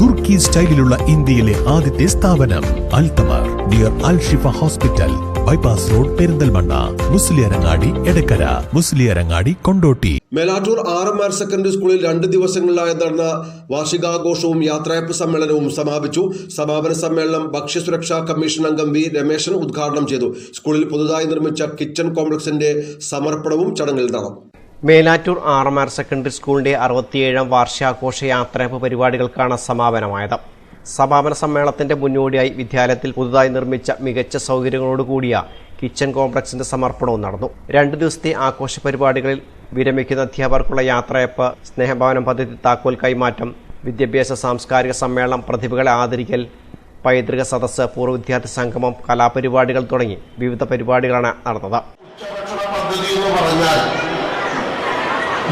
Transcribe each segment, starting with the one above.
തുർക്കി സ്റ്റൈലിലുള്ള ഇന്ത്യയിലെ ആദ്യത്തെ സ്ഥാപനം അൽതമർ dear Al Shifa hospital bypass road Perinthalmanna. Musliyarangadi Edakkara. Musliyarangadi Kondotty. Melattur R M R secondary സ്കൂളിൽ രണ്ട് ദിവസങ്ങളിലായി നടന്ന വാർഷികാഘോഷവും യാത്രയപ്പ് സമ്മേളനവും സമാപിച്ചു. സമാപന സമ്മേളനം ഭക്ഷ്യസുരക്ഷാ കമ്മീഷൻ അംഗം വി രമേശൻ ഉദ്ഘാടനം ചെയ്തു. സ്കൂളിൽ പുതുതായി നിർമ്മിച്ച കിച്ചൺ കോംപ്ലക്സിന്റെ സമർപ്പണവും ചടങ്ങിൽ നടന്നു. Melattur R M R secondary സ്കൂളിന്റെ അറുപത്തിയേഴാം വാർഷികാഘോഷ യാത്രയപ്പ് പരിപാടികൾക്കാണ് സമാപനമായത്. സമാപന സമ്മേളനത്തിന്റെ മുന്നോടിയായി വിദ്യാലയത്തിൽ പുതുതായി നിർമ്മിച്ച മികച്ച സൗകര്യങ്ങളോടുകൂടിയ കിച്ചൺ കോംപ്ലക്സിന്റെ സമർപ്പണവും നടന്നു. രണ്ടു ദിവസത്തെ ആഘോഷ പരിപാടികളിൽ വിരമിക്കുന്ന അധ്യാപകർക്കുള്ള യാത്രയപ്പ് സ്നേഹഭവനം പദ്ധതി താക്കോൽ കൈമാറ്റം വിദ്യാഭ്യാസ സാംസ്കാരിക സമ്മേളനം പ്രതിഭകളെ ആദരിക്കൽ പൈതൃക സദസ്സ് പൂർവ വിദ്യാർത്ഥി സംഗമം കലാപരിപാടികൾ തുടങ്ങി വിവിധ പരിപാടികളാണ് നടന്നത് ഭക്ഷണ പദ്ധതി എന്ന് പറഞ്ഞാൽ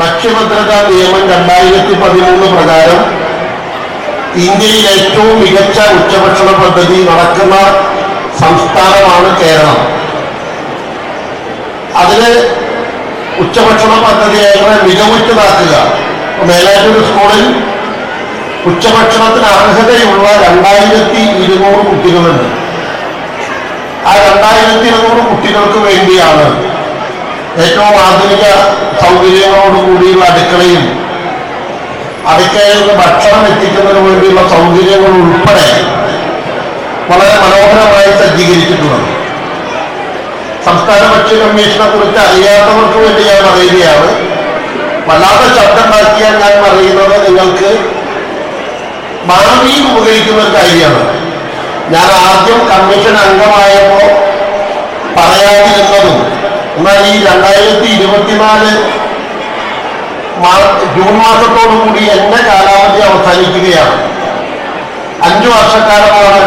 ഭക്ഷ്യഭദ്രതാ നിയമം രണ്ടായിരത്തി പതിമൂന്ന് പ്രകാരം ഇന്ത്യയിൽ ഏറ്റവും മികച്ച ഉച്ചഭക്ഷണ പദ്ധതി നടക്കുന്ന സംസ്ഥാനമാണ് കേരളം. അതിന് ഉച്ചഭക്ഷണ പദ്ധതി ഏറെ മികവുറ്റതാക്കുക. മേലാറ്റൂർ സ്കൂളിൽ ഉച്ചഭക്ഷണത്തിന് അർഹതയുള്ള രണ്ടായിരത്തി ഇരുന്നൂറ് കുട്ടികളുണ്ട്. ആ രണ്ടായിരത്തി ഇരുന്നൂറ് കുട്ടികൾക്ക് വേണ്ടിയാണ് ഏറ്റവും ആധുനിക സൗകര്യങ്ങളോട് കൂടിയുള്ള അടുക്കളയും അടുക്കളയിൽ നിന്ന് ഭക്ഷണം എത്തിക്കുന്നതിന് വേണ്ടിയുള്ള സൗകര്യങ്ങൾ ഉൾപ്പെടെ വളരെ മനോഹരമായി സജ്ജീകരിച്ചിട്ടുള്ളത്. സംസ്ഥാന ഭക്ഷ്യ കമ്മീഷനെ കുറിച്ച് അറിയാത്തവർക്ക് വേണ്ടി ഞാൻ പറയുകയാണ്. വല്ലാത്ത ശബ്ദം ഉണ്ടാക്കിയാൽ ഞാൻ പറയുന്നത് നിങ്ങൾക്ക് മാറിയും ഉപകരിക്കുന്ന ഒരു കാര്യമാണ്. ഞാൻ ആദ്യം കമ്മീഷൻ അംഗമായപ്പോ ഇരുപത്തിനാല് ജൂൺ മാസത്തോടു കൂടി എന്റെ കാലാവധി അവസാനിക്കുകയാണ്. അഞ്ചു വർഷക്കാലമാണ്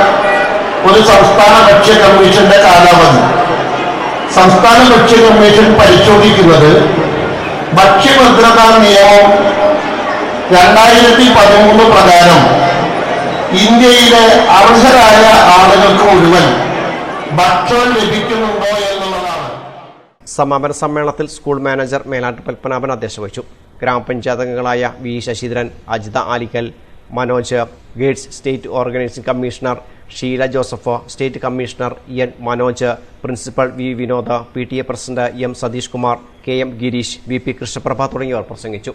ഒരു സംസ്ഥാന ഭക്ഷ്യ കമ്മീഷന്റെ കാലാവധി. സംസ്ഥാന ഭക്ഷ്യ കമ്മീഷൻ പരിശോധിക്കുന്നത് ഭക്ഷ്യഭദ്രതാ നിയമം രണ്ടായിരത്തി പതിമൂന്ന് പ്രകാരം ഇന്ത്യയിലെ അർഹരായ ആളുകൾക്ക് മുഴുവൻ ഭക്ഷണം ലഭിക്കുന്നുണ്ടോ സമാപന സമ്മേളനത്തിൽ സ്കൂൾ മാനേജർ മേലാട്ട് പത്മനാഭൻ അധ്യക്ഷത വഹിച്ചു. ഗ്രാമപഞ്ചായത്ത് അംഗങ്ങളായ V Sasidharan Ajitha Alikkal Manoj guides state organizing commissioner Sheela Joseph state commissioner N Manoj principal V Vinod P T A president M Satheesh Kumar K M Girish V P Krishnaprabha തുടങ്ങിയവർ പ്രസംഗിച്ചു.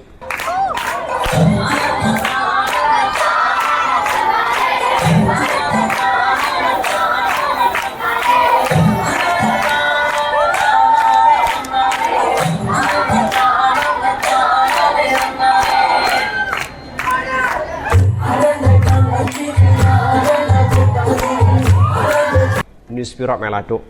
bisbirok melatuk.